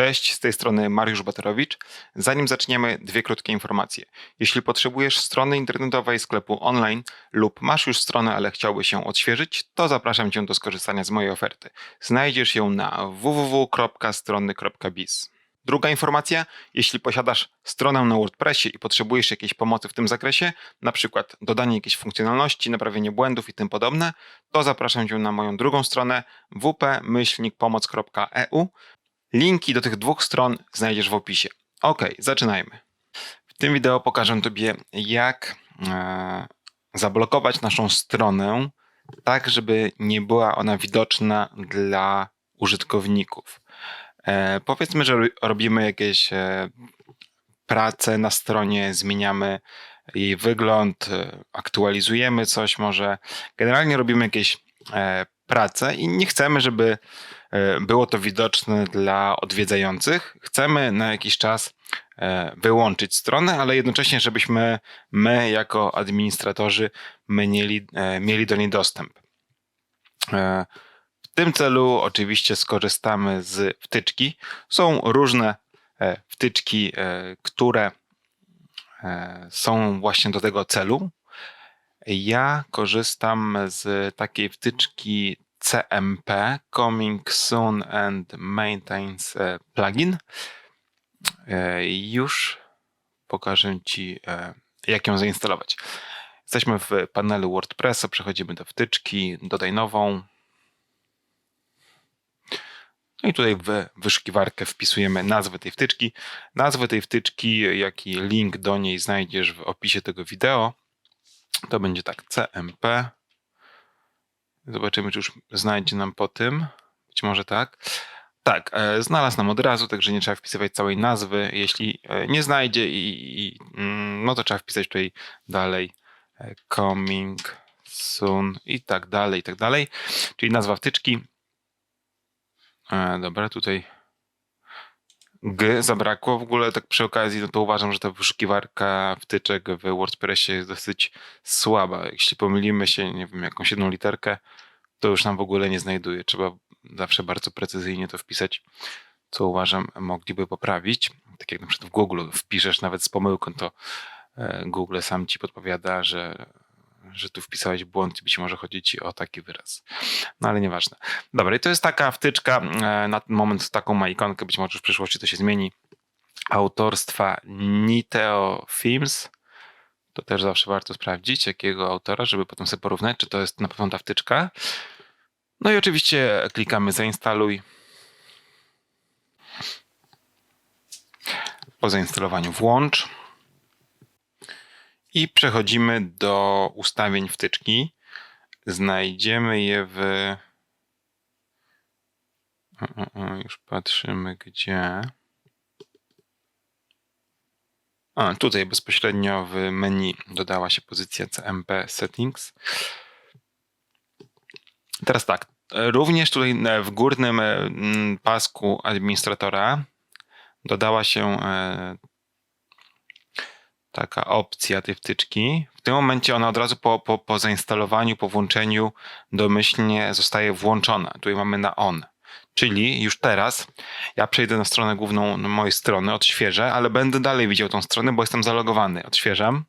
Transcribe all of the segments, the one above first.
Cześć, z tej strony Mariusz Baterowicz. Zanim zaczniemy, dwie krótkie informacje. Jeśli potrzebujesz strony internetowej sklepu online lub masz już stronę, ale chciałbyś się odświeżyć, to zapraszam Cię do skorzystania z mojej oferty. Znajdziesz ją na www.strony.biz. Druga informacja, jeśli posiadasz stronę na WordPressie i potrzebujesz jakiejś pomocy w tym zakresie, na przykład dodanie jakiejś funkcjonalności, naprawienie błędów i tym podobne, to zapraszam Cię na moją drugą stronę wp-pomoc.eu. Linki do tych dwóch stron znajdziesz w opisie. Ok, zaczynajmy. W tym wideo pokażę Tobie, jak e, zablokować naszą stronę tak, żeby nie była ona widoczna dla użytkowników. E, powiedzmy, że robimy jakieś e, prace na stronie, zmieniamy jej wygląd, aktualizujemy coś może. Generalnie robimy jakieś prace i nie chcemy, żeby było to widoczne dla odwiedzających. Chcemy na jakiś czas e, wyłączyć stronę, ale jednocześnie, żebyśmy my, jako administratorzy, mieli, e, mieli do niej dostęp. W tym celu oczywiście skorzystamy z wtyczki. Są różne wtyczki, które są właśnie do tego celu. Ja korzystam z takiej wtyczki CMP, Coming Soon and Maintains e, Plugin. E, już pokażę Ci, e, jak ją zainstalować. Jesteśmy w panelu WordPressa, przechodzimy do wtyczki, dodaj nową. No i tutaj w wyszukiwarkę wpisujemy nazwę tej wtyczki. Nazwę tej wtyczki, jak i link do niej znajdziesz w opisie tego wideo. To będzie tak, CMP. Zobaczymy, czy już znajdzie nam po tym. Być może tak. Tak, e, znalazł nam od razu, także nie trzeba wpisywać całej nazwy. Jeśli e, nie znajdzie, i, i mm, no to trzeba wpisać tutaj dalej e, coming soon i tak dalej, i tak dalej. Czyli nazwa wtyczki. E, dobra, tutaj G zabrakło. W ogóle tak przy okazji, no to uważam, że ta wyszukiwarka wtyczek w WordPressie jest dosyć słaba. Jeśli pomylimy się, nie wiem, jakąś jedną literkę, to już nam w ogóle nie znajduje. Trzeba zawsze bardzo precyzyjnie to wpisać, co uważam mogliby poprawić. Tak jak na przykład w Google wpiszesz nawet z pomyłką, to e, Google sam ci podpowiada, że że tu wpisałeś błąd być może chodzi ci o taki wyraz. No ale nieważne. Dobra, i to jest taka wtyczka, e, na ten moment taką ma ikonkę, być może w przyszłości to się zmieni, autorstwa Niteo Films. To też zawsze warto sprawdzić, jakiego autora, żeby potem sobie porównać, czy to jest na pewno ta wtyczka. No i oczywiście klikamy zainstaluj. Po zainstalowaniu włącz. I przechodzimy do ustawień wtyczki. Znajdziemy je w. O, o, już patrzymy gdzie. A, tutaj bezpośrednio w menu dodała się pozycja CMP Settings. Teraz tak, również tutaj w górnym mm, pasku administratora dodała się e, taka opcja tej wtyczki. W tym momencie ona od razu po, po, po zainstalowaniu, po włączeniu domyślnie zostaje włączona. Tutaj mamy na on. Czyli już teraz ja przejdę na stronę główną mojej strony, odświeżę, ale będę dalej widział tą stronę, bo jestem zalogowany. Odświeżam.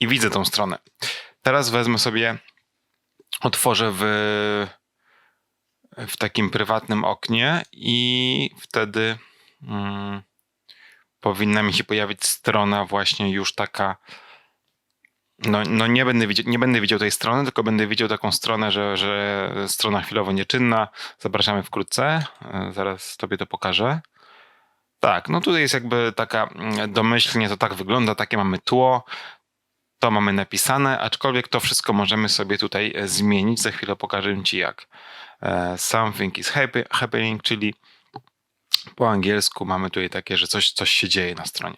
I widzę tą stronę. Teraz wezmę sobie, otworzę w, w takim prywatnym oknie i wtedy. Hmm, powinna mi się pojawić strona właśnie już taka. No, no nie, będę widział, nie będę widział tej strony, tylko będę widział taką stronę, że, że strona chwilowo nieczynna. Zapraszamy wkrótce. E, zaraz tobie to pokażę. Tak, no tutaj jest jakby taka mm, domyślnie to tak wygląda, takie mamy tło, to mamy napisane, aczkolwiek to wszystko możemy sobie tutaj e, zmienić. Za chwilę pokażę Ci jak. E, something is happening, czyli po angielsku mamy tutaj takie, że coś, coś się dzieje na stronie.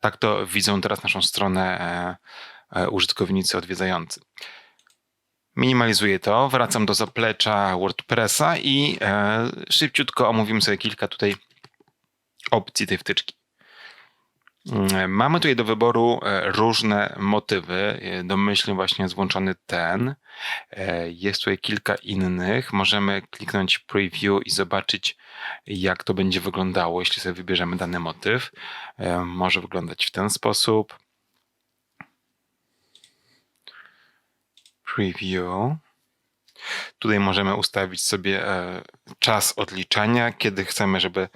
Tak to widzą teraz naszą stronę e, e, użytkownicy odwiedzający. Minimalizuję to, wracam do zaplecza WordPressa i e, szybciutko omówimy sobie kilka tutaj opcji tej wtyczki. Mm, Mamy tutaj do wyboru e, różne motywy. E, Domyślnie właśnie jest włączony ten. E, Jest tutaj kilka innych. Możemy kliknąć preview i zobaczyć, jak to będzie wyglądało, jeśli sobie wybierzemy dany motyw. E, Może wyglądać w ten sposób. Preview. Tutaj możemy ustawić sobie e, czas odliczania, kiedy chcemy, żeby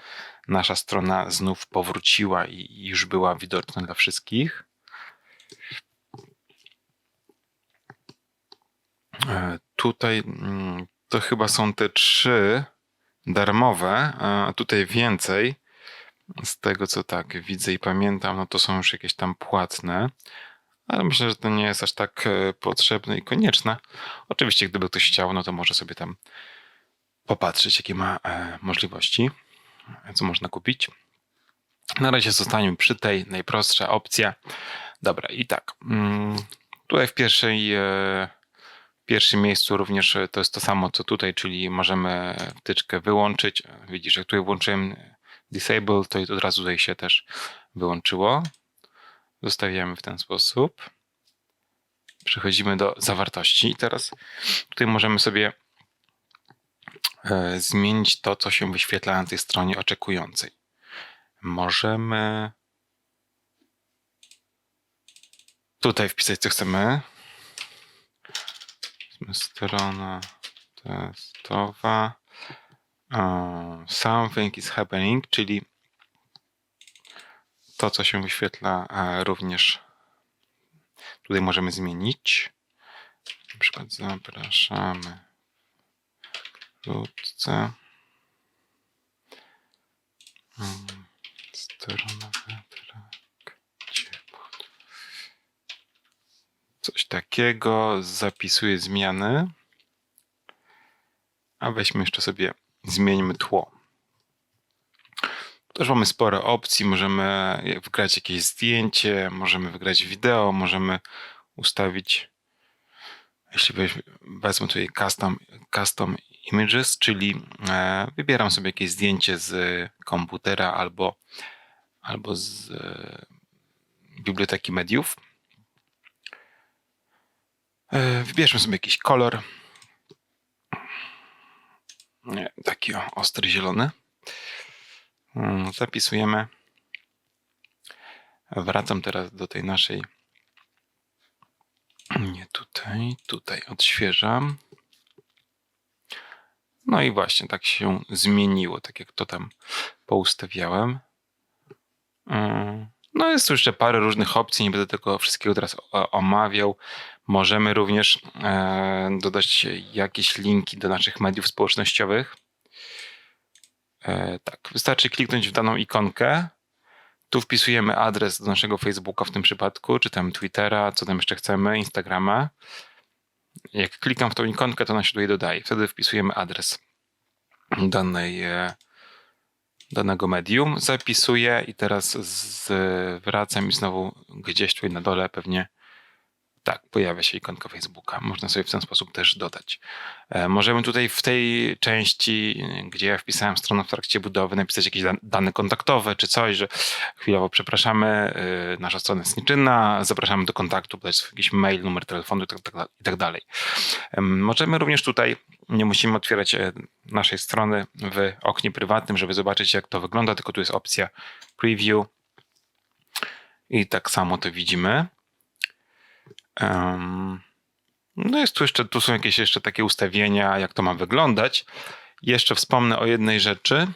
nasza strona znów powróciła i już była widoczna dla wszystkich. E, Tutaj mm, to chyba są te trzy darmowe, a tutaj więcej. Z tego co tak widzę i pamiętam, no to są już jakieś tam płatne, ale myślę, że to nie jest aż tak e, potrzebne i konieczne. Oczywiście, gdyby ktoś chciał, no to może sobie tam popatrzeć, jakie ma e, możliwości, co można kupić. Na razie zostaniemy przy tej najprostsza opcja. Dobra, i tak. mm, Tutaj w pierwszej, e, w pierwszym miejscu również e, to jest to samo co tutaj, czyli możemy wtyczkę wyłączyć. Widzisz, jak tutaj włączyłem disable, to od razu tutaj się też wyłączyło. Zostawiamy w ten sposób. Przechodzimy do zawartości i teraz tutaj możemy sobie zmienić to, co się wyświetla na tej stronie oczekującej. Możemy tutaj wpisać, co chcemy. Strona testowa. E, Something is happening, czyli to, co się wyświetla, e, również tutaj możemy zmienić. Na przykład zapraszamy wkrótce. Mm, Strona wytrakcie. Coś takiego. Zapisuję zmiany. A weźmy jeszcze sobie, zmieńmy tło. Też mamy sporo opcji. Możemy wygrać jakieś zdjęcie, możemy wygrać wideo, możemy ustawić, jeśli wezmę tutaj custom, custom images, czyli e, wybieram sobie jakieś zdjęcie z komputera albo, albo z e, biblioteki mediów. E, wybierzmy sobie jakiś kolor. Nie, taki ostry zielony. Mm, Zapisujemy. Wracam teraz do tej naszej. Nie tutaj, tutaj odświeżam. No i właśnie tak się zmieniło, tak jak to tam poustawiałem. Mm, No jest tu jeszcze parę różnych opcji, nie będę tego wszystkiego teraz omawiał. Możemy również e, dodać jakieś linki do naszych mediów społecznościowych. E, tak, wystarczy kliknąć w daną ikonkę. Tu wpisujemy adres do naszego Facebooka w tym przypadku, czy tam Twittera, co tam jeszcze chcemy, Instagrama. Jak klikam w tą ikonkę, to ona się tutaj dodaje. Wtedy wpisujemy adres danej, e, danego medium, zapisuję i teraz z, wracam i znowu gdzieś tutaj na dole pewnie tak, pojawia się ikonka Facebooka. Można sobie w ten sposób też dodać. E, Możemy tutaj w tej części, gdzie ja wpisałem stronę w trakcie budowy, napisać jakieś dan- dane kontaktowe czy coś, że chwilowo przepraszamy, y, nasza strona jest nieczynna, zapraszamy do kontaktu, podać jakiś mail, numer telefonu i tak, tak, tak dalej. Em, Możemy również tutaj, nie musimy otwierać e, naszej strony w oknie prywatnym, żeby zobaczyć jak to wygląda, tylko tu jest opcja preview i tak samo to widzimy. Em, No jest tu jeszcze, tu są jakieś jeszcze takie ustawienia, jak to ma wyglądać. Jeszcze wspomnę o jednej rzeczy.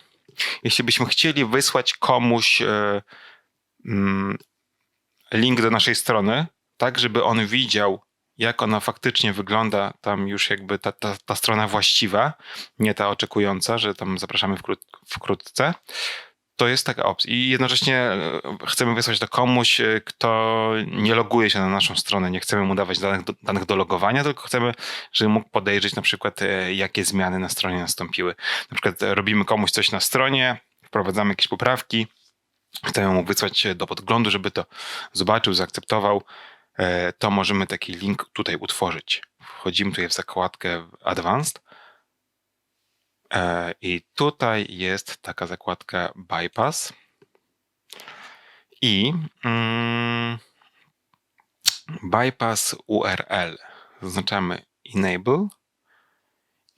Jeśli byśmy chcieli wysłać komuś e, mm, link do naszej strony, tak żeby on widział, jak ona faktycznie wygląda, tam już jakby ta, ta, ta strona właściwa, nie ta oczekująca, że tam zapraszamy wkrót, wkrótce, to jest taka opcja. I jednocześnie e, chcemy wysłać to komuś, e, kto nie loguje się na naszą stronę. Nie chcemy mu dawać danych do, danych do logowania, tylko chcemy, żeby mógł podejrzeć na przykład, e, jakie zmiany na stronie nastąpiły. Na przykład robimy komuś coś na stronie, wprowadzamy jakieś poprawki, chcemy mu wysłać do podglądu, żeby to zobaczył, zaakceptował, to możemy taki link tutaj utworzyć. Wchodzimy tutaj w zakładkę Advanced i tutaj jest taka zakładka Bypass. I mm, bypass URL. Zaznaczamy enable.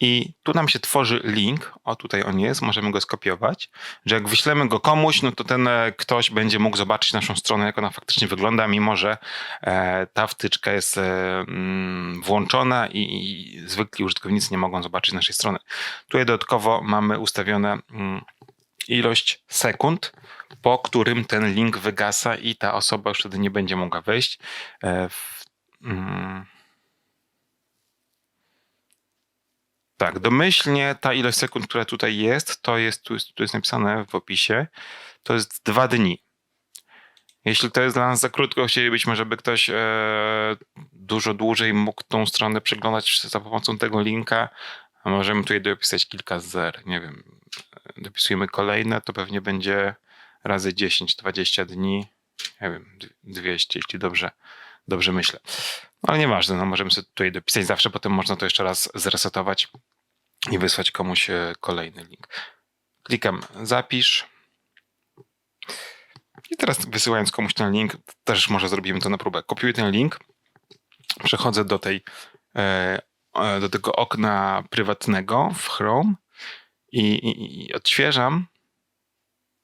I tu nam się tworzy link, o tutaj on jest, możemy go skopiować, że jak wyślemy go komuś, no to ten e, ktoś będzie mógł zobaczyć naszą stronę, jak ona faktycznie wygląda, mimo że e, ta wtyczka jest e, mm, włączona i, zwykli użytkownicy nie mogą zobaczyć naszej strony. Tutaj dodatkowo mamy ustawione mm, ilość sekund, po którym ten link wygasa i ta osoba już wtedy nie będzie mogła wejść. W, mm, Tak, domyślnie ta ilość sekund, która tutaj jest, to jest, tu jest, tu jest napisane w opisie, to jest dwa dni. Jeśli to jest dla nas za krótko, chcielibyśmy, żeby ktoś e, dużo dłużej mógł tą stronę przeglądać za pomocą tego linka, a możemy tutaj dopisać kilka zer, nie wiem, dopisujemy kolejne, to pewnie będzie razy 10, 20 dni, nie wiem, 200, jeśli dobrze, dobrze myślę. Ale nieważne, no możemy sobie tutaj dopisać zawsze, potem można to jeszcze raz zresetować i wysłać komuś e, kolejny link. Klikam zapisz. I teraz wysyłając komuś ten link, też może zrobimy to na próbę. Kopiuję ten link, przechodzę do tej e, e, do tego okna prywatnego w Chrome i, i, i odświeżam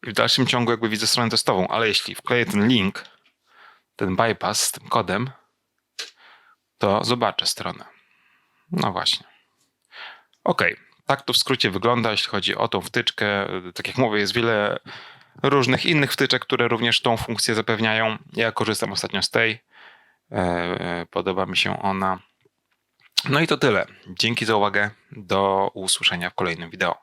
i w dalszym ciągu jakby widzę stronę testową, ale jeśli wkleję ten link, ten bypass z tym kodem, to zobaczę stronę. No właśnie. Ok, tak to w skrócie wygląda, jeśli chodzi o tą wtyczkę. Tak jak mówię, jest wiele różnych innych wtyczek, które również tą funkcję zapewniają. Ja korzystam ostatnio z tej. E, Podoba mi się ona. No i to tyle. Dzięki za uwagę. Do usłyszenia w kolejnym wideo.